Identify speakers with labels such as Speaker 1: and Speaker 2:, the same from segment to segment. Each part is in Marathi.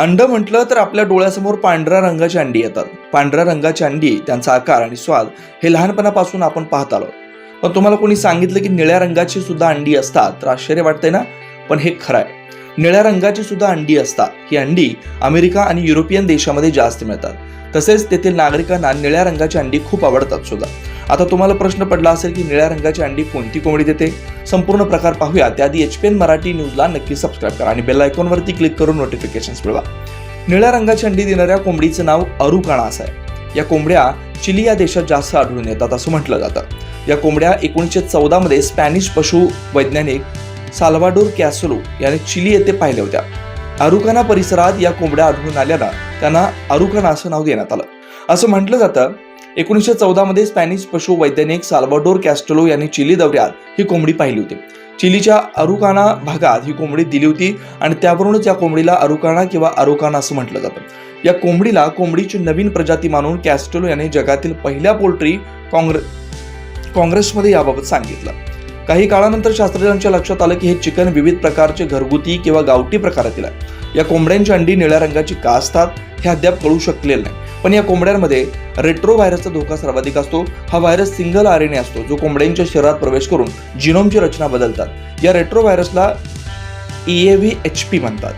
Speaker 1: अंड म्हटलं तर आपल्या डोळ्यासमोर पांढऱ्या रंगाची अंडी येतात. पांढऱ्या रंगाची अंडी त्यांचा आकार आणि स्वाद हे लहानपणापासून आपण पाहत आलो. पण तुम्हाला कोणी सांगितलं की निळ्या रंगाची सुद्धा अंडी असतात? तर आश्चर्य वाटते ना? पण हे खरं आहे. निळ्या रंगाची सुद्धा अंडी असतात. ही अंडी अमेरिका आणि युरोपियन देशामध्ये जास्त मिळतात. तसेच तेथील नागरिकांना निळ्या रंगाची अंडी खूप आवडतात सुद्धा. आता तुम्हाला प्रश्न पडला असेल की निळ्या रंगाची अंडी कोणती कोंबडी देते? संपूर्ण प्रकार पाहूया. त्याआधी एच पी एन मराठी न्यूजला नक्की सबस्क्राईब करा आणि बेल आयकॉनवरती क्लिक करून नोटिफिकेशन्स मिळवा. निळ्या रंगाची अंडी देणाऱ्या कोंबडीचं नाव अरुकाणा असं आहे. या कोंबड्या चिली या देशात जास्त आढळून येतात असं म्हटलं जातं. या कोंबड्या एकोणीसशे चौदामध्ये स्पॅनिश पशु वैज्ञानिक साल्वाडोर कॅसोलो याने चिली येथे पाहिल्या होत्या. अरुकाना परिसरात या कोंबड्या आढळून आल्यानं त्यांना अरुकाना असं नाव देण्यात आलं. असं म्हटलं जातं एकोणीसशे चौदामध्ये स्पॅनिश पशु वैज्ञानिक साल्वाडोर कॅस्टलो यांनी चिली दौऱ्यात ही कोंबडी पाहिली होती. चिलीच्या अरुकाना भागात ही कोंबडी दिली होती आणि त्यावरूनच या कोंबडीला अरुकाना किंवा अरुकाना असं म्हटलं जातं. या कोंबडीला कोंबडीची नवीन प्रजाती मानून कॅस्टेलो यांनी जगातील पहिल्या पोल्ट्री काँग्रेस काँग्रेसमध्ये याबाबत सांगितलं. काही काळानंतर शास्त्रज्ञांच्या लक्षात आलं की हे चिकन विविध प्रकारचे घरगुती किंवा गावठी प्रकारातील आहे. या कोंबड्यांची अंडी निळ्या रंगाची का असतात हे अद्याप कळू शकलेलं नाही. पण या कोंबड्यांमध्ये रेट्रो व्हायरसचा धोका सर्वाधिक असतो. हा virus single R N A असतो जो कोंबड्यांच्या शरीरात प्रवेश करून जिनोमची रचना बदलतात. या रेट्रो व्हायरसला ई व्ही एच पी म्हणतात.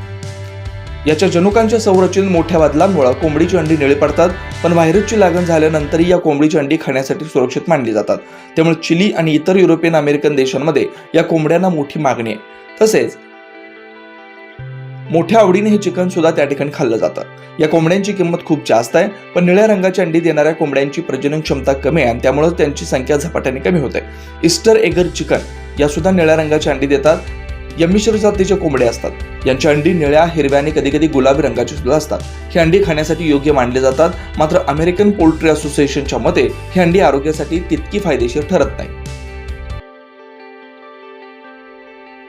Speaker 1: याच्या जनुकांच्या संरचनेत मोठ्या बदलांमुळे कोंबडीची अंडी निळी पडतात पण व्हायरसची लागण झाल्यानंतरही या कोंबडीची अंडी खाण्यासाठी सुरक्षित मानली जातात. त्यामुळे चिली आणि इतर युरोपियन अमेरिकन देशांमध्ये या कोंबड्यांना मोठी मागणी आहे. तसेच मोठ्या आवडीने हे चिकन सुद्धा त्या ठिकाणी खाल्लं जातं. या कोंबड्यांची किंमत खूप जास्त आहे पण निळ्या रंगाची अंडी देणाऱ्या कोंबड्यांची प्रजनन क्षमता कमी आहे आणि त्यामुळे त्यांची संख्या झपाट्याने कमी होते. इस्टर एगर चिकन या सुद्धा निळ्या रंगाची अंडी देतात. या मिश्र जातीच्या कोंबड्या असतात. यांच्या अंडी निळ्या हिरव्या आणि कधी कधी गुलाबी रंगाची सुद्धा असतात. ही अंडी खाण्यासाठी योग्य मानले जातात. मात्र अमेरिकन पोल्ट्री असोसिएशनच्या मते ही अंडी आरोग्यासाठी तितकी फायदेशीर ठरत नाही.